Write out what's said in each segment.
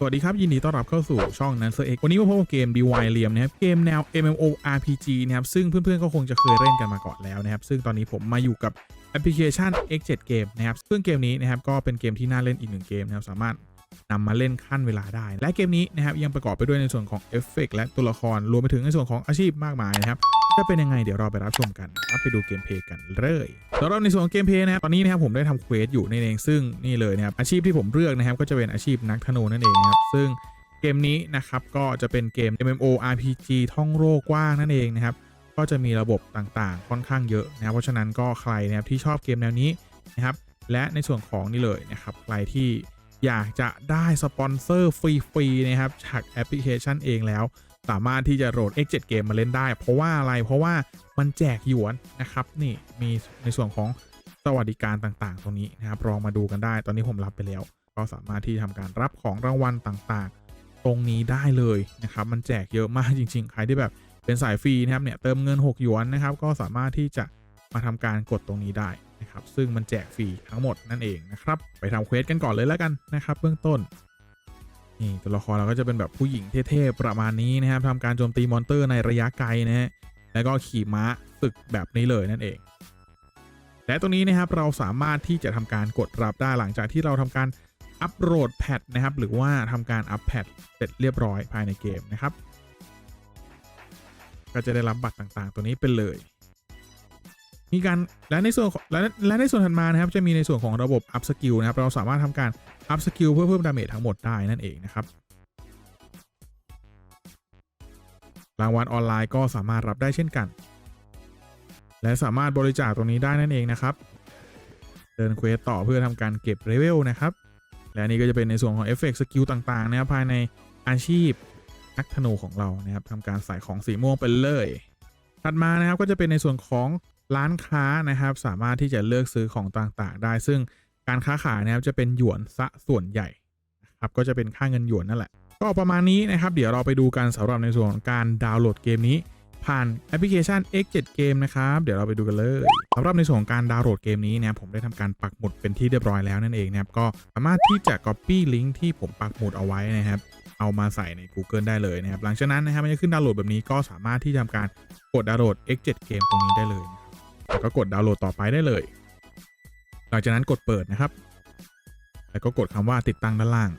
สวัสดีครับ ยินดีต้อนรับเข้าสู่ช่อง Nancer X วันนี้มาพบกับเกม DY เลียมนะครับ เกมแนว MMO RPG นะครับ ซึ่งเพื่อนๆ ก็คงจะเคยเล่นกันมาก่อนแล้วนะครับ ซึ่งตอนนี้ผมมาอยู่กับแอปพลิเคชัน X7 Game นะครับ ซึ่งเกมนี้นะครับก็เป็นเกมที่น่าเล่นอีกหนึ่งเกมนะครับ สามารถนำมาเล่นขั้นเวลาได้ และเกมนี้นะครับยังประกอบไปด้วยในส่วนของเอฟเฟกต์และตัวละครรวมไปถึงในส่วนของอาชีพมากมายนะครับ จะเป็นยังไงเดี๋ยวเราไปรับชมกันนะครับไปดูเกมเพลย์กันเลยสำหรับในส่วนของเกมเพลย์นะครับตอนนี้นะครับผมได้ทำเควสอยู่นั่นเองซึ่งนี่เลยนะครับอาชีพที่ผมเลือกนะครับก็จะเป็นอาชีพนักธนูนั่นเองนะครับซึ่งเกมนี้นะครับก็จะเป็นเกม MMO RPG ท่องโลกกว้างนั่นเองนะครับก็จะมีระบบต่างๆ ค่อนข้างเยอะนะครับเพราะฉะนั้นก็ใครนะครับที่ชอบเกมแนวนี้นะครับและในส่วนของนี่เลยนะครับใครที่อยากจะได้สปอนเซอร์ฟรีๆนะครับจากแอปพลิเคชันเองแล้ว สามารถที่จะโหลด X7 เกมมาเล่นได้ เพราะว่าอะไรเพราะว่ามันแจกหยวนนะครับนี่มีในส่วนของสวัสดิการต่างๆ ตรงนี้นะครับลองมาดูกันได้ ตอนนี้ผมรับไปแล้ว ก็สามารถที่ทำการรับของรางวัลต่างๆ ตรงนี้ได้เลยนะครับมันแจกเยอะมากจริง ๆ ใครที่แบบเป็นสายฟรีนะครับเนี่ยเติมเงิน 6 หยวนนะครับก็สามารถที่จะมาทำการกดตรงนี้ได้นะครับซึ่งมันแจกฟรีทั้งหมดนั่นเองนะครับไปทำเควสกันก่อนเลยแล้วกันนะครับเบื้องต้น นี่ตัวละครเราก็จะเป็นแบบผู้หญิงเท่ๆประมาณนี้นะครับทำการโจมตีมอนเตอร์ในระยะไกลนะฮะแล้วก็ขี่ม้าฝึกแบบนี้เลยนั่นเอง และตรงนี้นะครับเราสามารถที่จะทำการกดรับได้หลังจากที่เราทำการอัปโหลดแพทนะครับหรือว่าทำการอัปแพทเสร็จเรียบร้อยภายในเกมนะครับ ก็จะได้รับบัตรต่างๆ ตัวนี้ไปเลย มีการและในส่วนและและในส่วนถัดมานะครับจะมีในส่วนของระบบอัพสกิลนะครับเราสามารถทำการอัพสกิลเพื่อเพิ่มดาเมจทั้งหมดได้นั่นเองนะครับรางวัลออนไลน์ก็สามารถรับได้เช่นกัน และสามารถบริจาคตรงนี้ได้นั่นเองนะครับ เดินเควสต่อเพื่อทำการเก็บเลเวลนะครับ และนี่ก็จะเป็นในส่วนของเอฟเฟกต์สกิลต่างๆนะครับภายในอาชีพนักธนูของเรานะครับทำการใส่ของสีม่วงไปเลย ถัดมานะครับก็จะเป็นในส่วนของ ร้านค้านะครับสามารถที่จะเลือกซื้อของต่างๆ ได้ ซึ่งการค้าขายนะครับจะเป็นหยวนซะส่วนใหญ่นะครับก็จะเป็นค่าเงินหยวนนั่นแหละ ก็ประมาณนี้นะครับ เดี๋ยวเราไปดูกันสำหรับในส่วนของการดาวน์โหลดเกมนี้ ผ่านแอปพลิเคชัน X7 Game นะครับเดี๋ยวเราไปดูกันเลยสำหรับในส่วนของการดาวน์โหลดเกมนี้นะครับผมได้ทำการปักหมุดเป็นที่เรียบร้อยแล้วนั่นเองนะครับก็สามารถที่จะ Copy ลิงก์ที่ผมปักหมุดเอาไว้นะครับเอามาใส่ใน Google ได้เลยนะครับหลังจากนั้นนะครับมันจะขึ้นดาวน์โหลดแบบนี้ก็สามารถที่จะทำการกดดาวน์โหลด X7 Game ตรงนี้ได้เลยนะ แล้วก็กดดาวน์โหลดต่อไปได้เลย หลังจากนั้นกดเปิดนะครับ แล้วก็กดคำว่าติดตั้งด้านล่าง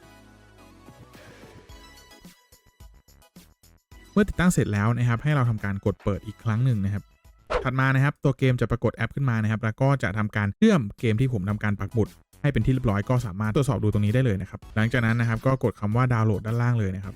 เมื่อติดตั้งเสร็จแล้วนะครับ ให้เราทำการกดเปิดอีกครั้งหนึ่งนะครับถัดมานะครับตัวเกมจะปรากฏแอปขึ้นมานะครับแล้วก็จะทำการเชื่อมเกมที่ผมทำการปักหมุด ให้เป็นที่เรียบร้อยก็สามารถตรวจสอบดูตรงนี้ได้เลยนะครับ หลังจากนั้นนะครับก็กดคำว่าดาวน์โหลดด้านล่างเลยนะครับ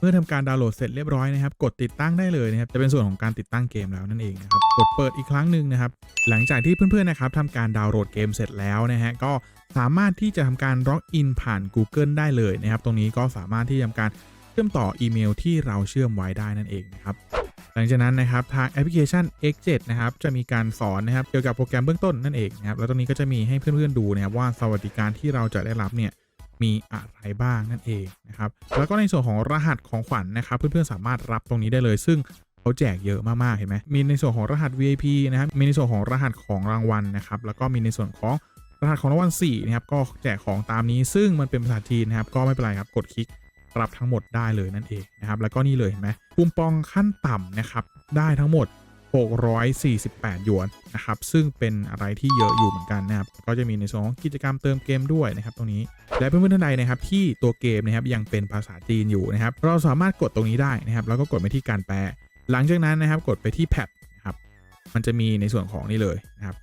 เมื่อทำการดาวน์โหลดเสร็จเรียบร้อยนะครับ กดติดตั้งได้เลยนะครับ จะเป็นส่วนของการติดตั้งเกมแล้วนั่นเองนะครับ กดเปิดอีกครั้งหนึ่งนะครับ หลังจากที่เพื่อนๆนะครับทำการดาวน์โหลดเกมเสร็จแล้วนะฮะ ก็สามารถที่จะทำการล็อกอินผ่าน Google ได้เลยนะครับ ตรงนี้ก็สามารถที่จะทำการเชื่อมต่ออีเมลที่เราเชื่อมไว้ได้นั่นเองนะครับ หลังจากนั้นนะครับทางแอปพลิเคชัน X7 นะครับจะมีการสอนนะครับเกี่ยวกับโปรแกรมเบื้องต้นนั่นเองนะครับ แล้วตรงนี้ก็จะมีให้เพื่อนๆดูนะครับว่าสวัสดิการที่เราจะได้รับเนี่ย มีอะไรบ้างนั่นเองนะครับ แล้วก็ในส่วนของรหัสของขวัญนนะครับ เพื่อนๆสามารถรับตรงนี้ได้เลย ซึ่งเขาแจกเยอะมากๆเห็นไหมมีในส่วนของรหัส VIP นะครับ มีในส่วนของรหัสของรางวัลนะครับ แล้วก็มีในส่วนของรหัสของรางวัล4นะครับ ก็แจกของตามนี้ ซึ่งมันเป็นภาษาจีนนะครับ ก็ไม่เป็นไรครับ กดคลิกรับทั้งหมดได้เลยนั่นเองนะครับ แล้วก็นี่เลยเห็นไหมคูปองขั้นต่ำนะครับ ได้ทั้งหมด 648 หยวนนะครับ ซึ่งเป็นอะไรที่เยอะอยู่เหมือนกันนะครับ ก็จะมีในส่วนของกิจกรรมเติมเกมด้วยนะครับตรงนี้ และเพื่อนๆท่านใดนะครับ ที่ตัวเกมนะครับยังเป็นภาษาจีนอยู่นะครับ เราสามารถกดตรงนี้ได้นะครับ แล้วก็กดไปที่การแปล หลังจากนั้นนะครับ กดไปที่แพทนะครับ มันจะมีในส่วนของนี่เลยนะครับ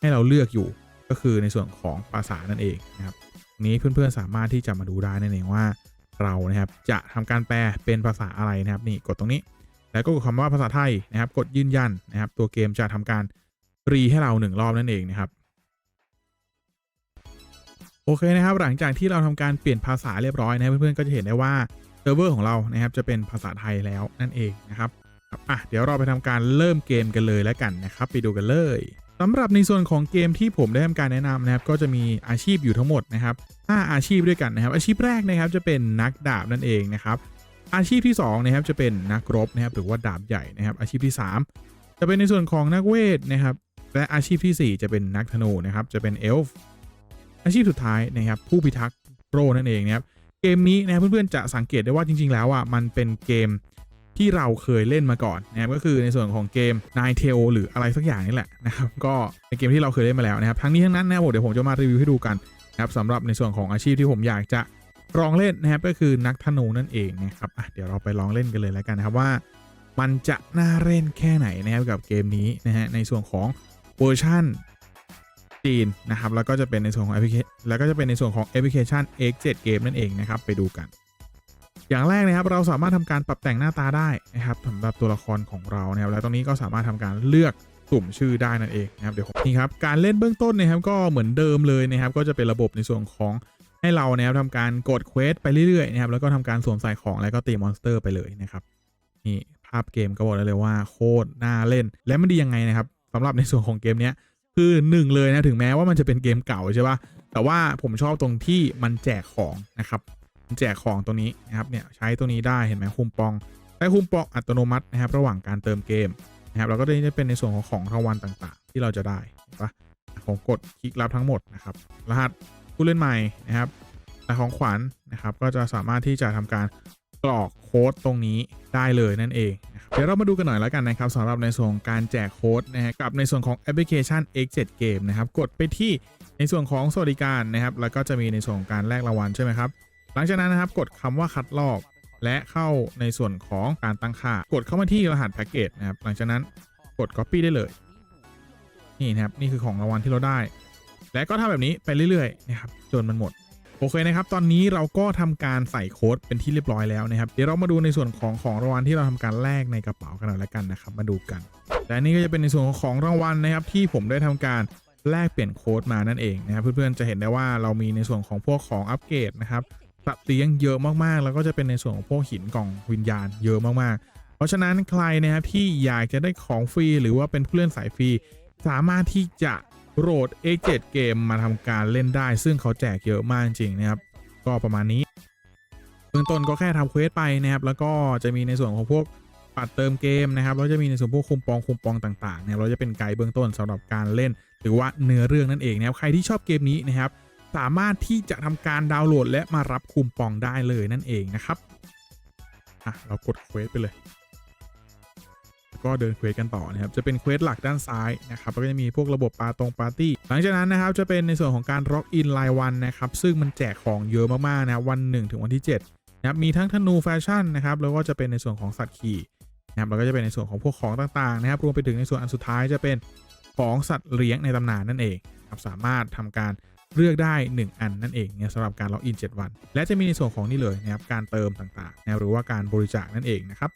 ให้เราเลือกอยู่ ก็คือในส่วนของภาษานั่นเองนะครับ นี้เพื่อนๆสามารถที่จะมาดูได้นั่นเองว่า เรานะครับจะทำการแปลเป็นภาษาอะไรนะครับ นี่กดตรงนี้ แล้วก็กดคำว่าภาษาไทยนะครับ กดยืนยันนะครับ ตัวเกมจะทำการรีให้เราหนึ่งรอบนั่นเองนะครับ โอเคนะครับ หลังจากที่เราทำการเปลี่ยนภาษาเรียบร้อยนะเพื่อนๆก็จะเห็นได้ว่าเซิร์ฟเวอร์ของเรานะครับจะเป็นภาษาไทยแล้วนั่นเองนะครับอะเดี๋ยวเราไปทำการเริ่มเกมกันเลยแล้วกันนะครับ ไปดูกันเลยสำหรับในส่วนของเกมที่ผมได้ทำการแนะนำนะครับ ก็จะมีอาชีพอยู่ทั้งหมดนะครับ5อาชีพด้วยกันนะครับ อาชีพแรกนะครับจะเป็นนักดาบนั่นเองนะครับ อาชีพที่2นะครับจะเป็นนักรบนะครับหรือว่าดาบใหญ่นะครับอาชีพที่ 3 จะเป็นในส่วนของนักเวทนะครับและอาชีพทีสี่4 จะเป็นนักธนูนะครับจะเป็นเอลฟ์อาชีพสุดท้ายนะครับผู้พิทักษ์ Pro นั่นเองนะครับเกมนี้นะเพื่อนๆจะสังเกตได้ว่าจริง ๆ แล้วอะมันเป็นเกมที่เราเคยเล่นมาก่อนนะครับก็คือในส่วนของเกม Nine Tail หรืออะไรสักอย่างนี่แหละนะครับก็เป็นเกมที่เราเคยเล่นมาแล้วนะครับทั้งนี้ทั้งนั้นนะครับเดี๋ยวผมจะมารีวิวให้ดูกันนะครับสำหรับในส่วนของอาชีพที่ผมอยากจะ ลองเล่นนะครับก็คือนักธนูนั่นเองนะครับอะเดี๋ยวเราไปลองเล่นกันเลยแล้วกันนะครับว่า มันจะน่าเล่นแค่ไหนนะครับกับเกมนี้นะฮะในส่วนของเวอร์ชันจีนนะครับแล้วก็จะเป็นในส่วนของแอปพลิเคแล้วก็จะเป็นในส่วนของแอปพลิเคชัน X7 เกมนั่นเองนะครับไปดูกัน อย่างแรกนะครับเราสามารถทำการปรับแต่งหน้าตาได้นะครับสำหรับตัวละครของเรานะครับแล้วตรงนี้ก็สามารถทำการเลือกสุ่มชื่อได้นั่นเองนะครับเดี๋ยวนี่ครับการเล่นเบื้องต้นนะครับก็เหมือนเดิมเลยนะครับก็จะเป็นระบบในส่วนของ ให้เรานะครับทำการกดเควสไปเรื่อยๆนะครับแล้วก็ทำการสวมใส่ของแล้วก็ตีมอนสเตอร์ไปเลยนะครับนี่ภาพเกมก็บอกได้เลยว่าโคตรน่าเล่น และมันดียังไงนะครับสำหรับในส่วนของเกมเนี้ยคือหนึ่งเลยนะถึงแม้ว่ามันจะเป็นเกมเก่าใช่ปะแต่ว่าผมชอบตรงที่มันแจกของนะครับแจกของตัวนี้นะครับเนี่ยใช้ตัวนี้ได้เห็นไหมคุมปองใช้คุมปองอัตโนมัตินะครับ ระหว่างการเติมเกมนะครับแล้วก็จะเป็นในส่วนของของรางวัลต่างๆ ที่เราจะได้เห็นปะของกดคลิกรับทั้งหมดนะครับรหัส ผู้เล่นใหม่นะครับและของขวัญนะครับ ก็จะสามารถที่จะทำการกรอกโค้ดตรงนี้ได้เลยนั่นเอง เดี๋ยวเรามาดูกันหน่อยแล้วกันนะครับสำหรับในส่วนการแจกโค้ดนะฮะกับในส่วนของแอปพลิเคชัน X7 Game นะครับ กดไปที่ในส่วนของสวัสดิการนะครับ แล้วก็จะมีในส่วนของการแลกรางวัลใช่ไหมครับ หลังจากนั้นนะครับ กดคำว่าคัดลอก และเข้าในส่วนของการตั้งค่า กดเข้ามาที่รหัสแพ็กเกจนะครับ หลังจากนั้นกด Copy ได้เลย นี่นะครับ นี่คือของรางวัลที่เราได้ และก็ทำแบบนี้ไปเรื่อยๆนะครับจนมันหมดโอเคนะครับ ตอนนี้เราก็ทำการใส่โค้ดเป็นที่เรียบร้อยแล้วนะครับ เดี๋ยวเรามาดูในส่วนของของรางวัลที่เราทำการแลกในกระเป๋ากันหน่อยละกันนะครับ มาดูกัน และนี่ก็จะเป็นในส่วนของของรางวัลนะครับที่ผมได้ทำการแลกเปลี่ยนโค้ดมานั่นเองนะครับเพื่อนๆจะเห็นได้ว่าเรามีในส่วนของพวกของอัปเกรดนะครับสัตว์เลี้ยงเยอะมากๆ แล้วก็จะเป็นในส่วนของพวกหินกล่องวิญญาณเยอะมากๆ เพราะฉะนั้นใครนะครับที่อยากจะได้ของฟรีหรือว่าเป็นผู้เล่นสายฟรีสามารถที่จะ โหลด A7 เกมมาทำการเล่นได้ ซึ่งเขาแจกเยอะมากจริงนะครับ ก็ประมาณนี้เบื้องต้นก็แค่ทำเควสไปนะครับ แล้วก็จะมีในส่วนของพวกปัดเติมเกมนะครับแล้วจะมีในส่วนพวกคุมปองคุมปองต่างๆเนะครับเราจะเป็นไกด์เบื้องต้นสำหรับการเล่น หรือว่าเนื้อเรื่องนั่นเองนะครับใครที่ชอบเกมนี้นะครับ สามารถที่จะทำการดาวน์โหลด และมารับคุมปองได้เลยนั่นเองนะครับอะเรากดเควสไปเลย ก็เดินเควสกันต่อนะครับจะเป็นเควสหลักด้านซ้ายนะครับแล้วก็จะมีพวกระบบปาตรงปาร์ตี้หลังจากนั้นนะครับจะเป็นในส่วนของการล็อกอินรายวันนะครับซึ่งมันแจกของเยอะมากๆนะวัน 1 ถึงวันที่7นะครับมีทั้งธนูแฟชั่นนะครับแล้วก็จะเป็นในส่วนของสัตว์ขี่นะครับแล้วก็จะเป็นในส่วนของพวกของต่างๆนะครับรวมไปถึงในส่วนอันสุดท้ายจะเป็นของสัตว์เลี้ยงในตำนานนั่นเองครับสามารถทำการเลือกได้ 1 อันนั่นเองเนี่ยสำหรับการล็อกอิน 7 วัน และจะมีในส่วนของนี่เลยนะครับการเติมต่างๆนะหรือว่าการบริจาคนั่นเองนะครับ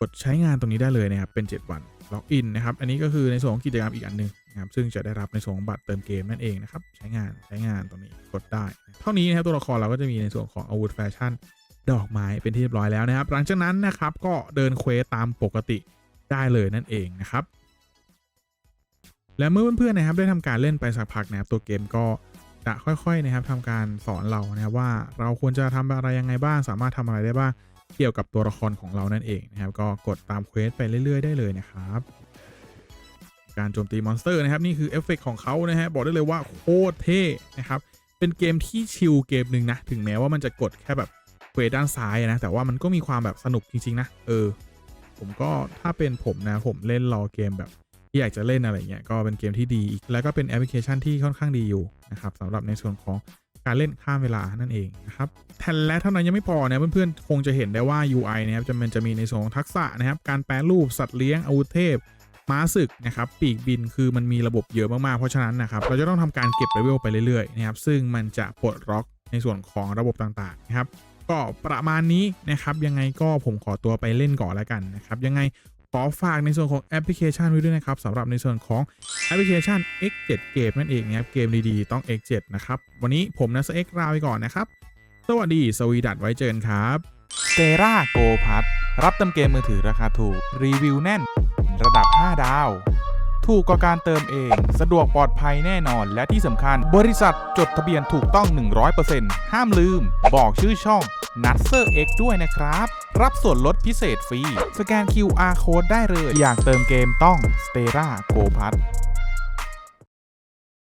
กดใช้งานตรงนี้ได้เลยนะครับเป็น 7 วันล็อกอินนะครับอันนี้ก็คือในส่วนของกิจกรรมอีกอันหนึงนะครับซึ่งจะได้รับในส่วนของบัตรเติมเกมนั่นเองนะครับใช้งานใช้งานตรงนี้กดได้ เท่านี้นะครับตัวละครเราก็จะมีในส่วนของอาวุธแฟชั่นดอกไม้เป็นที่เรียบร้อยแล้วนะครับ หลังจากนั้นนะครับก็เดินเควสตามปกติได้เลยนั่นเองนะครับ และเมื่อเพื่อนๆนะครับได้ทำการเล่นไปสักพักนะครับตัวเกมก็จะค่อยๆนะครับทำการสอนเรานะครับว่าเราควรจะทำอะไรยังไงบ้าง สามารถทำอะไรได้บ้าง เกี่ยวกับตัวละครของเรานั่นเองนะครับ ก็กดตามเควสไปเรื่อย ๆ ได้เลยนะครับ การโจมตีมอนสเตอร์นะครับ นี่คือเอฟเฟกต์ของเขานะฮะบอกได้เลยว่าโคตรเท่นะครับ เป็นเกมที่ชิลเกมหนึ่งนะ ถึงแม้ว่ามันจะกดแค่แบบเควสด้านซ้ายนะ แต่ว่ามันก็มีความแบบสนุกจริงๆนะเออ ผมก็ถ้าเป็นผมนะผมเล่นรอเกมแบบที่อยากจะเล่นอะไรเงี้ยก็เป็นเกมที่ดีอีกแล้วก็เป็นแอปพลิเคชันที่ค่อนข้างดีอยู่นะครับสำหรับในส่วนของ การเล่นข้ามเวลานั่นเองนะครับแทนและเท่านั้นยังไม่พอนะเพื่อนๆคงจะเห็นได้ว่า UI นะครับจะมันจะมีในส่วนของทักษะนะครับการแปลรูปสัตว์เลี้ยงอาวุธเทพม้าศึกนะครับปีกบินคือมันมีระบบเยอะมาก ๆ เพราะฉะนั้นนะครับเราจะต้องทำการเก็บเลเวลไปเรื่อย ๆ นะครับ ซึ่งมันจะปลดล็อกในส่วนของระบบต่าง ๆ นะครับ ก็ประมาณนี้นะครับ ยังไงก็ผมขอตัวไปเล่นก่อนแล้วกันนะครับ ยังไง ขอฝากในส่วนของแอปพลิเคชันไว้ด้วยนะครับสำหรับในส่วนของแอปพลิเคชัน X7 เกมนั่นเองนะครับเกมดีๆต้อง X7 นะครับ วันนี้ผมนัส X ลาไปก่อนนะครับ สวัสดีสวีดัตไว้เจอกันครับเซราโกพัทรับเติมเกมมือถือราคาถูก รีวิวแน่น ระดับ 5 ดาว ถูกกว่าการเติมเอง สะดวกปลอดภัยแน่นอน และที่สำคัญ บริษัทจดทะเบียนถูกต้อง 100%ห้ามลืม บอกชื่อช่อง n u t s e r X ด้วยนะครับ รับส่วนลดพิเศษฟรี สแกน QR Code ได้เลย อยากเติมเกมต้อง s t e r a Go p a t